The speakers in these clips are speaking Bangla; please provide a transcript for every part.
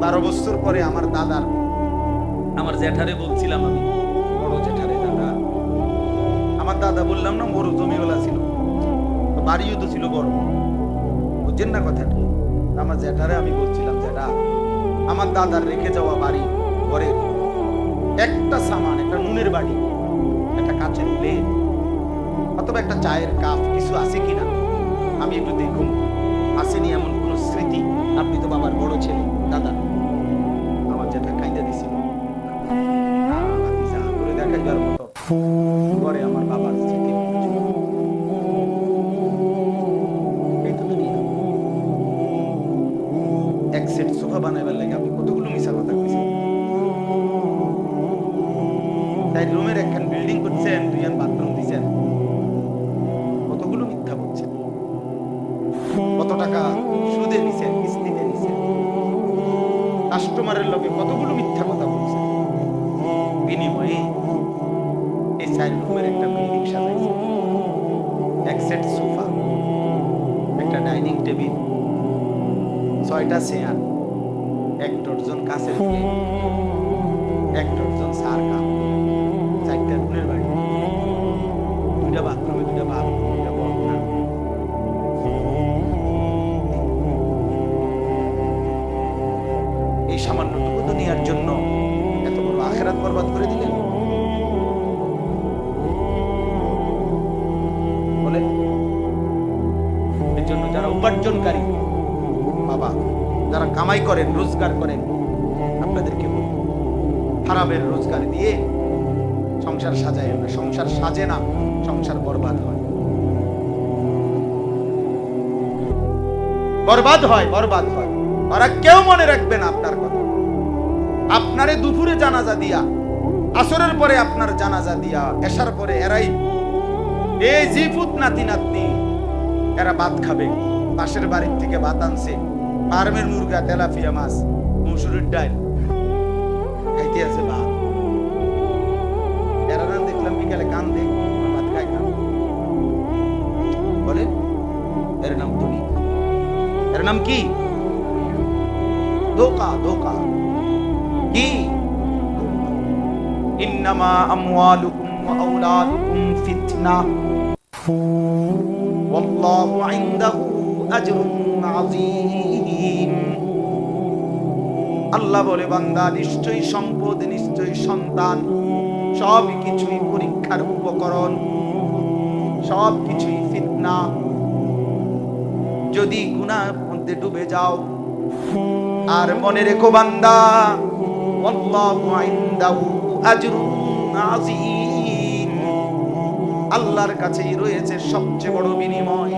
বারো বছর পরে আমার দাদার আমার জ্যাঠারে বলছিলাম আমি, বড় জ্যাঠারে দাদা। আমার দাদা বললাম না, বড় জমিওয়ালা ছিল। বাড়িও তো ছিল বড়। বুঝছেন না কথাটা? আমার জ্যাঠারে আমি বলছিলাম, জ্যাঠা, আমার দাদার রেখে যাওয়া বাড়ি ঘরের একটা সামান, একটা নুনের বাড়ি একটা কাচের প্লেট, অথবা একটা চায়ের কাপ, কিছু আছে কিনা? আমি একটু দেখুন। আসেনি এমন কোনো স্মৃতি? আপনি তো বাবার বড় ছেলে। ঘরে আমার বাবার স্মৃতি। ছয়টা চেয়ার এক ডজন কাছে এক ডজন সার কাপ চারটা গুণের বাড়ি। কামাই করেন, রোজগার করেন। আপনাদেরকে হারামের রোজগার দিয়ে সংসার সাজায় না। সংসার সাজে না, সংসার বরবাদ হয়। বরবাদ হয় বরবাদ হয়। ওরা কেউ মনে রাখবে না আপনার কথা। আপনারে দুপুরে জানাজা দিয়া, আসরের পরে আপনার জানাজা দিয়া, এসার পরে এরাই এই জিফুত নাতি নাতনি এরা ভাত খাবে। পাশের বাড়ির থেকে ভাত আনছে। ফার্মের মুরগা, তেলাপিয়া মাছ, মুসুরির ডাল। খাইতে আছে ভাত। এরা দেখলাম, বিকালে কান্দে ভাত খায় না। বলে এর নাম তুমি এর নাম কি? ধোকা ধোকা। কি? ইন্নামা আমওয়ালুকুম ওয়া আওলাদুকুম ওয়াল্লাহু ইনদাহু আজরুন আযীম। আল্লাহ বলে, বান্দা, নিশ্চয়ই সম্পদ, নিশ্চয়ই সন্তান সব কিছুই পরীক্ষার উপকরণ সব কিছুই ফিতনা। যদি গুনার মধ্যে ডুবে যাও, আর মনে রেখো বান্দা আল্লাহর কাছেই রয়েছে সবচেয়ে বড় বিনিময়।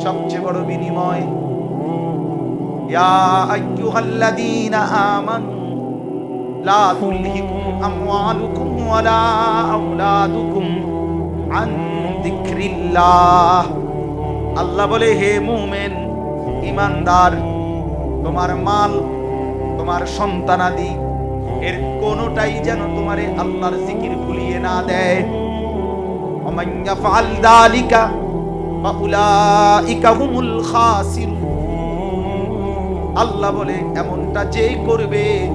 সবচেয়ে বড় বিনিময়। ইয়া আন আল্লাহ বলে, হে মুমেন ইমানদার তোমার মাল, তোমার সন্তানাদি, এর কোনোটাই যেন তোমারে আল্লাহর জিকির ভুলিয়ে না দেয়। অমাইয়া ফাল আল্লাহ বলে, এমনটা যেই করবে,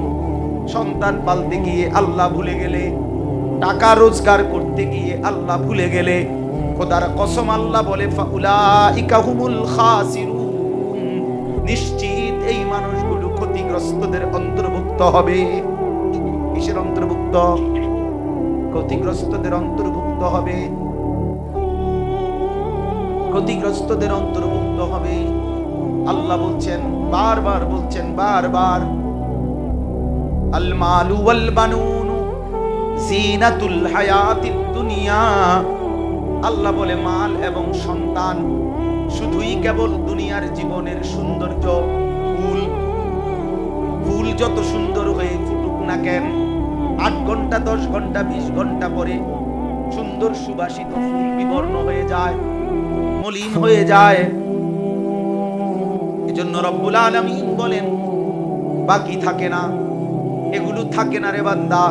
সন্তান পালতে গিয়ে আল্লাহ ভুলে গেলে, টাকা রোজগার করতে গিয়ে আল্লাহ ভুলে গেলে, খোদার কসম আল্লাহ বলে নিশ্চিত এই মানুষগুলো ক্ষতিগ্রস্তদের অন্তর্ভুক্ত হবে। কিসের অন্তর্ভুক্ত? ক্ষতিগ্রস্তদের অন্তর্ভুক্ত হবে ক্ষতিগ্রস্তদের অন্তর্ভুক্ত হবে। আল্লাহ বলছেন, বারবার বলছেন, বারবার। আল মালু ওয়াল বানুনু জিনাতুল হায়াতিদ দুনিয়া। আল্লাহ বলে, মাল এবং সন্তান শুধুই কেবল দুনিয়ার জীবনের সৌন্দর্য, ফুল। ফুল যত সুন্দর হয়ে ফুটুক না কেন, আট ঘণ্টা, দশ ঘণ্টা, বিশ ঘণ্টা পরে সুন্দর সুবাসিত ফুল বিবর্ণ হয়ে যায়। মলিন হয়ে যায়। এজন্য রব্বুল আলামিন বলেন, বাকি থাকে না, এগুলো থাকে না রে বান্দা।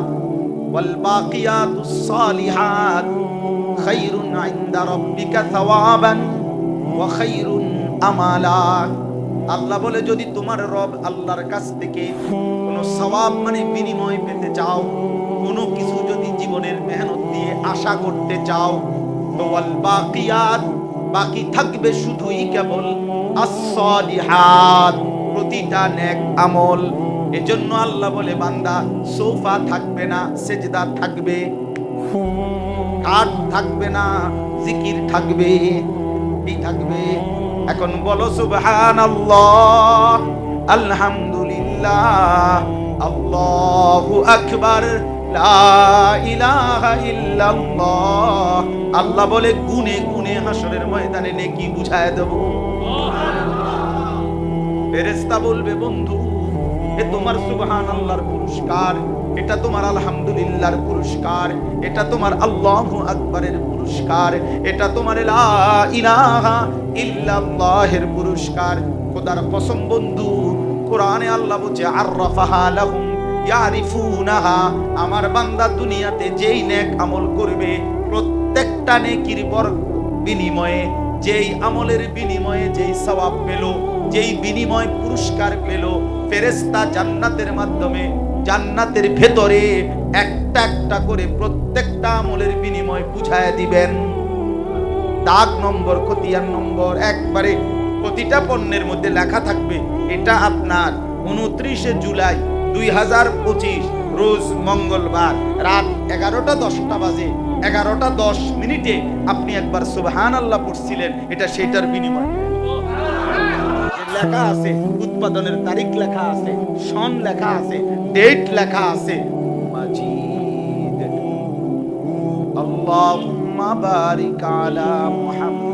ওয়াল বাকিয়াতুস সালিহাত খায়রুন ইনদা রাব্বিকা থাওয়াবান ওয়া খায়রুন আমালা। আল্লাহ বলে, যদি তোমার রব আল্লাহর কাছ থেকে কোনো সওয়াব মানে বিনিময় পেতে চাও, কোনো কিছু যদি জীবনের মেহনত দিয়ে আশা করতে চাও, তো ওয়াল বাকিয়াত বাকি থাকবে শুধুই কেবল as-সলিহাত প্রতিটা নেক আমল। এজন্য আল্লাহ বলে, বান্দা, সোফা থাকবে না, সেজদা থাকবে। কাঠ থাকবে না, জিকির থাকবে কি থাকবে। এখন বলো, সুবহানাল্লাহ, আলহামদুলিল্লাহ, আল্লাহু আকবার। আল্লাহ বলে, গুনে গুনে হাসরের ময়দানে নেকি বুঝায় দেব। ফেরেশতা বলবে, বন্ধু, এ তোমার সুবহান আল্লাহর পুরস্কার, এটা তোমার আলহামদুলিল্লাহর পুরস্কার, এটা তোমার আল্লাহু আকবরের পুরস্কার, এটা তোমার ইলাহা ইল্লাল্লাহের পুরস্কার। খোদার কসম, বন্ধু, কোরআনে আল্লাহ বলছে, আররাফাহা লাহুম ইয়ারিফুনাহা, আমার বান্দা দুনিয়াতে যেই নেক আমল করবে, প্রত্যেকটা নেকির বর বিনিময়ে, যেই আমলের বিনিময়ে যেই সওয়াব পেল, যেই বিনিময় পুরস্কার পেল ফেরেস্তা জান্নাতের মাধ্যমে, জান্নাতের ভেতরে একটা একটা করে প্রত্যেকটা আমলের বিনিময় বুঝায় দিবেন। দাগ নম্বর, খতিয়ান নম্বর, একবারে প্রতিটা পণ্যের মধ্যে লেখা থাকবে, এটা আপনার উনত্রিশে জুলাই দুই হাজার পঁচিশ, রোজ মঙ্গলবার রাত এগারোটা দশটা বাজে। এগারোটা দশ মিনিটে আপনি একবার সুবহান আল্লাহ পড়ছিলেন, এটা সেটার বিনিময়। লেখা আছে, উৎপাদনের তারিখ লেখা আছে, সন লেখা আছে, ডেট লেখা আছে। আল্লাহুম্মা বারিক আলা মুহাম্মাদিন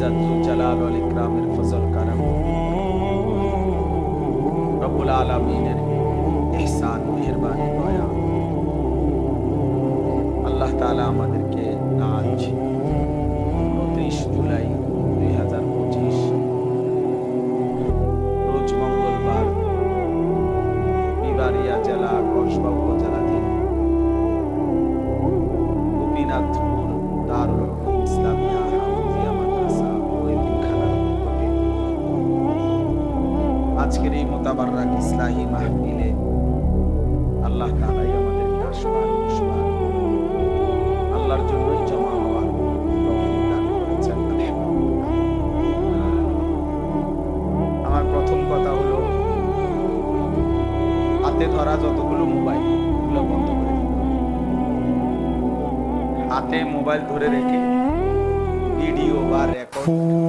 রব্বুল ইজ্জাত জুল জালাল ওয়াল ইকরামের ফজল কারাম রব্বুল আলামিনের ইহসান মেহেরবানি দয়া আল্লাহ তাআলা আমাদেরকে আসবার জন্যই জমা হওয়ার আমার প্রথম কথা হলো, হাতে ধরা যতগুলো মোবাইল হাতে মোবাইল ধরে রেখে ভিডিও বা রেকর্ড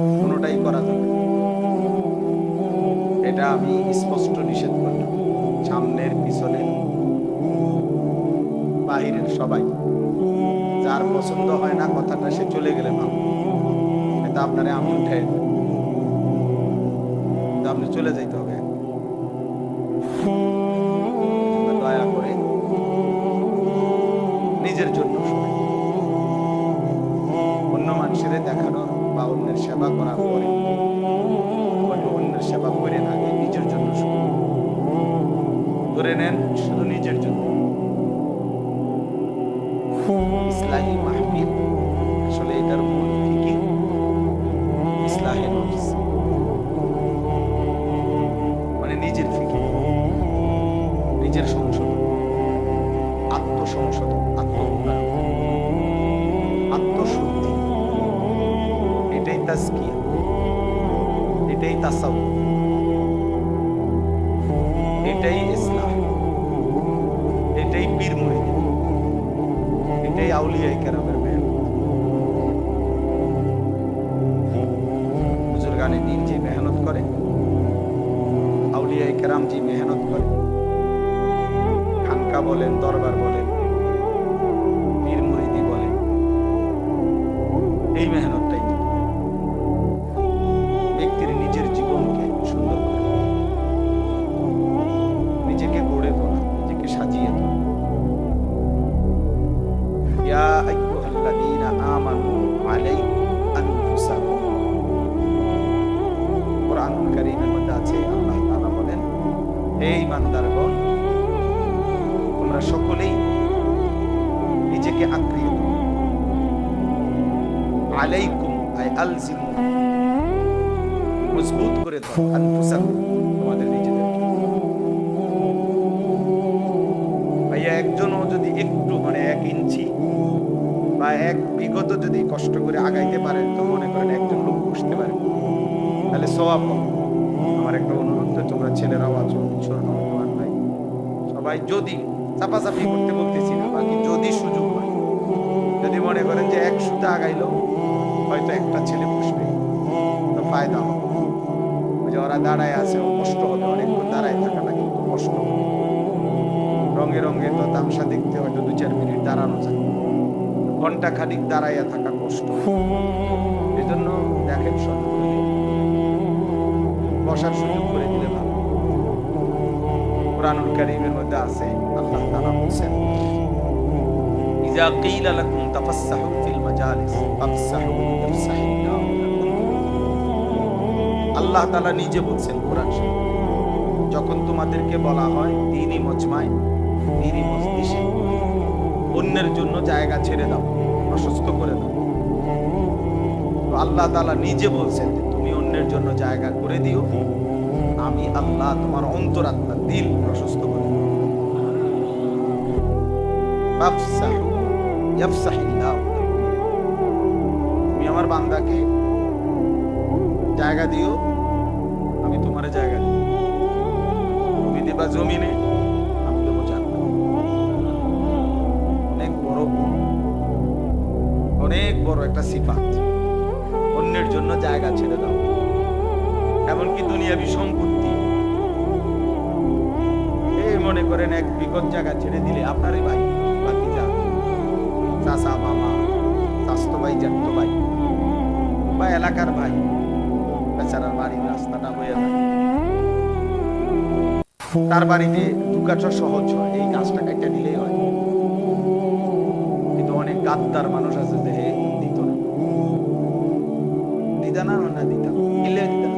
পছন্দ হয় না, কথাটা সে চলে গেলে ভালো। এটা আপনার আমি উঠে আপনি চলে যাইতে হবে। দয়া করে নিজের জন্য অন্য মানুষের দেখানোর বা অন্যের সেবা করার নিজের সংশোধন। আত্মসংশোধন আত্ম আত্মশুদ্ধি। এটাই তাস্কি এটাই তাসাউ এটাই ইসলাম। এটাই পীর মহিলা। এটাই আউলিয়াই কেরামের ব্যায়াম বুজুর্গানে দিন যে মেহনত করে আউলিয়াই কেরাম যে মেহনত করে। খানকা বলেন দরবার বলেন। মজবুত করে ভাইয়া, একজনও যদি একটু মানে এক ইঞ্চি বা এক বিগত যদি কষ্ট করে আগাইতে পারেন তো মনে করেন একজন লোক বসতে পারে। তাহলে সবাব আমার একটা অনুরোধ তোমরা ছেলেরাও আছো, কিশোর ভাই। সবাই যদি চাপাচাপি করতে বলতেছি না, বাকি যদি সুযোগ হয়, যদি মনে করেন যে এক সুতা আগাইলো, হয়তো একটা ছেলে বসবে। তো ফায়দা ওরা দাঁড়ায় আছে কষ্ট হবে অনেকক্ষণ দাঁড়ায় থাকাটা কিন্তু কষ্ট রঙে রঙে তো তামসা দেখতে হয়তো দু চার মিনিট দাঁড়ানো যায়। ঘণ্টা খানিক দাঁড়াইয়া থাকা কষ্ট। এই জন্য দেখেন সব বসার সুযোগ করে দিলে ভালো। কোরআনুল কারীমের মধ্যে আছে, আল্লাহ তাআলা বলেন ইজা কিলা লাকুম তাফাসসাহু ফিল মাজালিস ফাফসাহু আল্লাহ তালা নিজে বলছেন কোরআন যখন তোমাদেরকে বলা হয় দিনই মজমায় দিনই মজলিসে, অন্যের জন্য জায়গা ছেড়ে দাও, প্রশস্ত করে দাও। তো আল্লাহ তালা নিজে বলছেন তুমি অন্যের জন্য জায়গা করে দিও, আমি আল্লাহ তোমার অন্তরাত্মা দিল প্রশস্ত করে। তুমি আমার বান্দাকে জায়গা দিও তুমি দিবা জমিনে অনেক বড় একটা সিফাত অন্যের জন্য জায়গা ছেড়ে দাও। এমনকি দুনিয়াবি সম্পত্তি। এই মনে করেন এক বিগত জায়গা ছেড়ে দিলে আপনারই ভাই, বাকি যা। চাচা মামা স্বাস্থ্য ভাই জ্যাঠতো ভাই বা এলাকার ভাই, বেচারার বাড়ির রাস্তাটা হয়ে যায় তার বাড়িতে ঢুকাটা সহজ হয়, এই গাছটা কাইটা দিলেই হয়। কিন্তু অনেক গাদ্দার মানুষ আছে যে দিত না। দিদা না না দিতাম দিলে দিতাম।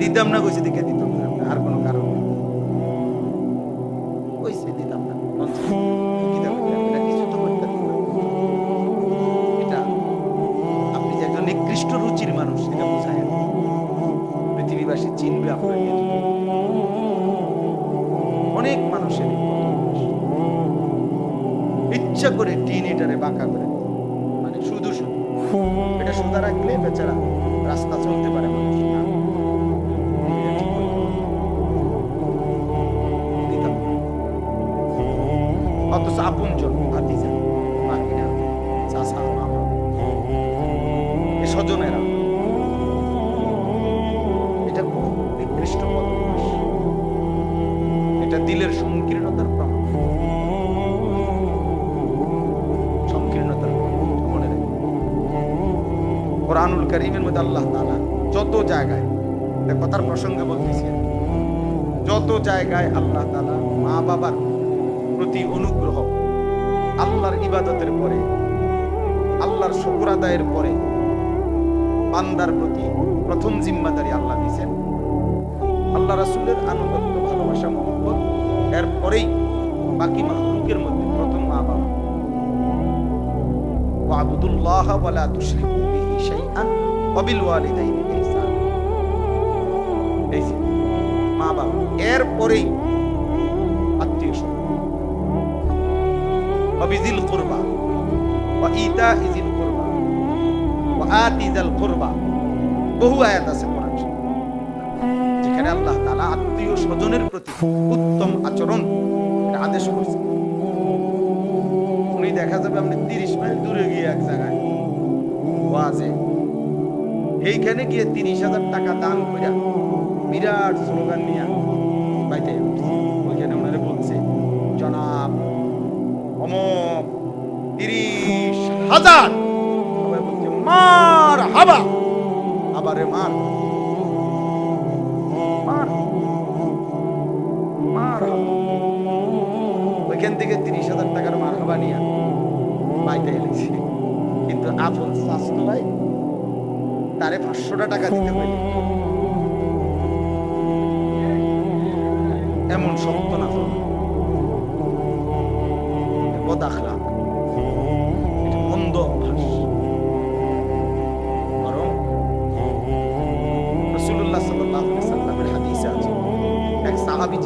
দিতাম না। কইছে দিকে করে টিন এটারে বাঁকা করে কোরআনুল করিমের মধ্যে আল্লাহ তাআলা যত জায়গায় কথার প্রসঙ্গে বলতেছি যত জায়গায় আল্লাহ তাআলা মা বাবার প্রতি অনুগ্রহ, আল্লাহর ইবাদতের পরে, আল্লাহর শুকর আদায়ের পরে বান্দার প্রতি প্রথম জিম্মাদারি আল্লাহ দিয়েছেন। আল্লাহ রাসূলের আনুগত্য, ভালোবাসা, মহব্বত এরপরেই বাকি মাহলুকের মধ্যে প্রথম মা বাবা। ওয়াবুদুল্লাহ ওয়ালা তুশরিকু বিহি। শাইআন ওয়া ইহসান এই যে, মা বাবা এরপরেই আত্মীয় স্বজন। কুরবা ওয়া ইতাই জিল কুরবা ওয়া আতি কুরবা বহু আয়াত আছে কোরআন যেখানে আল্লাহ তাআলা আত্মীয় স্বজনের প্রতি উত্তম আচরণ আদেশ করছে উনি দেখা যাবে আপনি তিরিশ মাইল দূরে গিয়ে এইখানে গিয়ে তিরিশ হাজার টাকা দান কইরা বিরাট স্লোগান নিয়ে বাইতে ওইখানে ওনারে বলছে, জনাব অমক তিরিশ হাজার। মার হাবা। আবারে মার। ওইখান থেকে তিরিশ হাজার টাকার মার হাবা নিয়ে বাইতে এলেছি কিন্তু আপন স্বাস্থ্য তারে পাঁচশোটা টাকা দিতে পারি। এমন শক্ত না বদাখলা মন্দ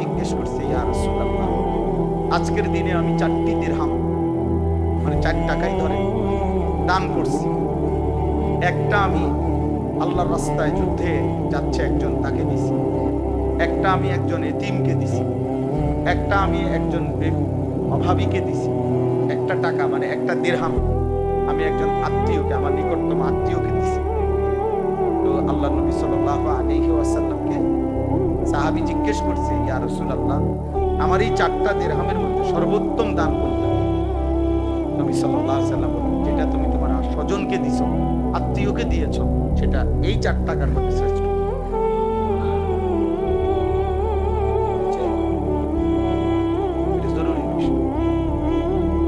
জিজ্ঞেস করছে, ইয়া আজকের দিনে আমি চারটি দিরহাম মানে চার টাকাই ধরে, দান করছি। একটা আমি আল্লাহর রাস্তায় যুদ্ধে যাচ্ছে একজন, তাকে দিছি। একটা আমি একজন এতিমকে দিছি। একটা আমি একজন অভাবীকে দিছি। একটা টাকা মানে একটা দেড়হাম আমি একজন আত্মীয়কে, আমার নিকটতম আত্মীয়কে দিছি। তো আল্লাহ নবী সাল্লাল্লাহু আলাইহি ওয়াসাল্লামকে সাহাবী জিজ্ঞেস করছে, ইয়া রাসূলুল্লাহ, আমার এই চারটা দেড়হামের মধ্যে সর্বোত্তম দান কোনটা? নবী আলাইহি সাল্লাম বললেন, যেটা তুমি তোমার স্বজনকে দিছো, আত্মীয়কে দিয়েছ, সেটা এই চার টাকার মধ্যে শ্রেষ্ঠ।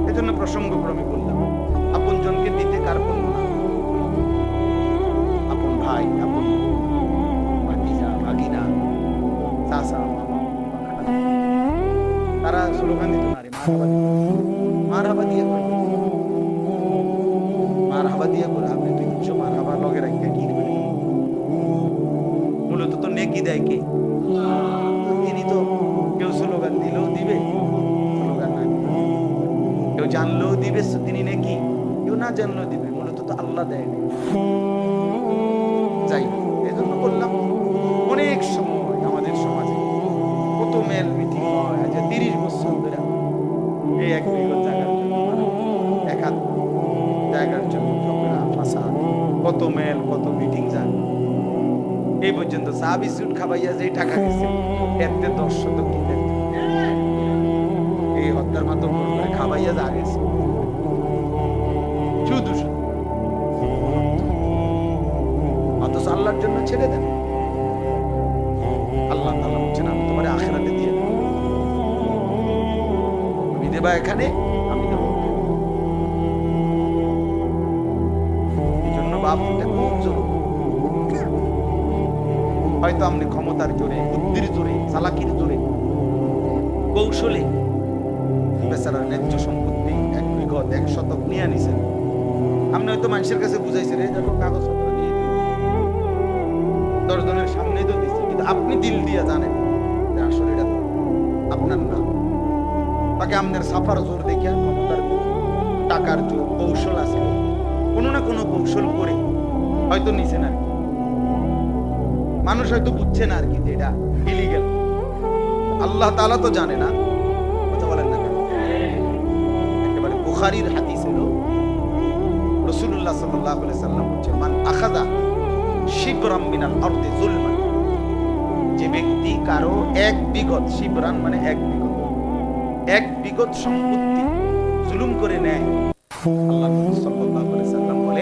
এজন্য প্রসঙ্গ করে আমি বললাম দিতে আপন ভাই চাচা তারা দিত না রে জানলেও দিবে, মূলত তো আল্লাহ দেয় না যাই এই জন্য বললাম, অনেক সময় আমাদের সমাজে কত মেল মিটিং হয়, আজ তিরিশ বছর ধরে এই এক জায়গার জন্য এক হাত জায়গার জন্য কত মেল কত মিটিং যায়। এই পর্যন্ত চা, বিস্কুট খাবাইয়া যে টাকা গেছে এতে দশ কি এই হত্যার মাধ্যম করে খাবাইয়া যা বাপটা খুব জরুরি হয়তো আপনি ক্ষমতার জোরে বুদ্ধির জোরে চালাকির জোরে কৌশলে বেচারার ন্যায্য সম্পত্তি এক বিঘত এক শতক নিয়ে নিছেন আপনি হয়তো মানুষের কাছে বুঝাইছেন এই দেখো কাগজপত্র দিয়ে দশজনের সামনেই তো দিচ্ছি কিন্তু আপনি দিল দিয়ে জানেন যে আসলে এটা আপনার না। তাকে আপনার সাফার জোর দেখিয়া ক্ষমতার জোর, টাকার জোর কৌশল আছে। কোনো না কোনো কৌশল করে হয়তো নিছেন আর কি। মানুষ হয়তো বুঝছে না আর কি যে এটা ইলিগেল আল্লাহ তাআলা তো জানে না, কথা বলেন না একেবারে বুখারীর হাদিস হলো, রাসূলুল্লাহ সাল্লাল্লাহু আলাইহি সাল্লাম বলছেন মান আখাযা শিবরাম মিনাল আরদি যুলমান। যে ব্যক্তি কারও এক বিগত শিবরান মানে এক বিগত এক বিগত সম্পত্তি জুলুম করে নেয়, আল্লাহ নবী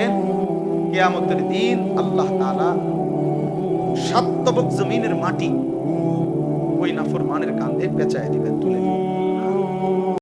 সাল্লাল্লাহু কেয়ামতের দিন আল্লাহ তালা সাত জমিনের মাটি ওই নাফরমানের কান্ধে পেঁচায় দিবেন, তুলে দিবেন।